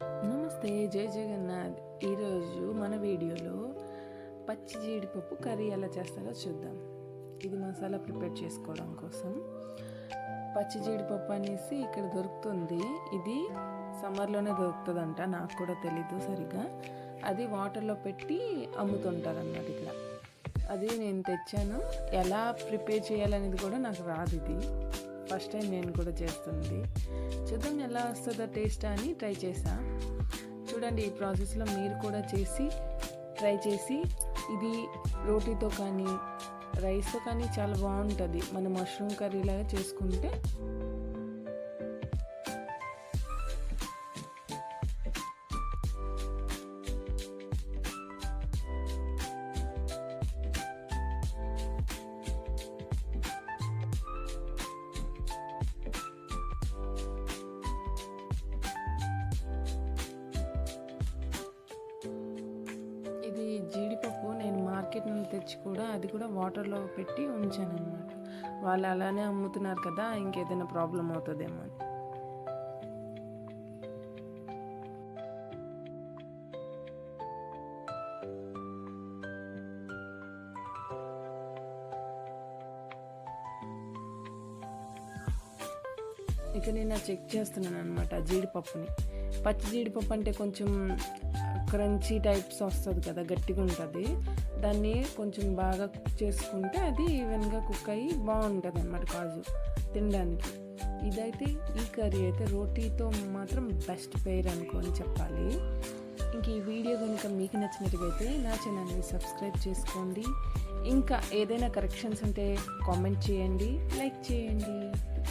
నమస్తే జై జగన్నాథ్. ఈరోజు మన వీడియోలో పచ్చి జీడిపప్పు కర్రీ ఎలా చేస్తారో చూద్దాం. ఇది మసాలా ప్రిపేర్ చేసుకోవడం కోసం. పచ్చి జీడిపప్పు అనేసి ఇక్కడ దొరుకుతుంది. ఇది సమ్మర్లోనే దొరుకుతుందంట నాకు కూడా తెలీదు సరిగ్గా అది వాటర్లో పెట్టి అమ్ముతుంటారు అన్నమాట ఇక్కడ అది నేను తెచ్చాను. ఎలా ప్రిపేర్ చేయాలనేది కూడా నాకు రాదు ఇది. ఫస్ట్ టైం నేను కూడా చేస్తుంది. చూద్దాం ఎలా వస్తుందో టేస్ట్ అని ట్రై చేసా చూడండి ఈ ప్రాసెస్లో మీరు కూడా చేసి ట్రై చేసి ఇది రోటీతో కానీ రైస్తో కానీ చాలా బాగుంటుంది. మన మష్రూమ్ కర్రీ లాగా చేసుకుంటే మార్కెట్ నుండి తెచ్చి కూడా అది కూడా వాటర్లో పెట్టి ఉంచాను అనమాట వాళ్ళు అలానే అమ్ముతున్నారు కదా ఇంకేదైనా ప్రాబ్లం అవుతుందేమో అని. ఇక నేను చెక్ చేస్తున్నాను అనమాట జీడిపప్పుని. పచ్చి జీడిపప్పు అంటే కొంచెం క్రంచీ టైప్స్ వస్తుంది కదా గట్టిగా ఉంటుంది. దాన్ని కొంచెం బాగా కుక్ చేసుకుంటే అది ఈవెన్గా కుక్ అయ్యి బాగుంటుంది అనమాట కాజు తినడానికి. ఇదైతే ఈ కర్రీ అయితే రోటీతో మాత్రం బెస్ట్ పేర్ అనుకొని చెప్పాలి. ఇంక ఈ వీడియో కనుక మీకు నచ్చినట్టుగైతే నా ఛానల్ని సబ్స్క్రైబ్ చేసుకోండి. ఇంకా ఏదైనా కరెక్షన్స్ ఉంటే కామెంట్ చేయండి లైక్ చేయండి.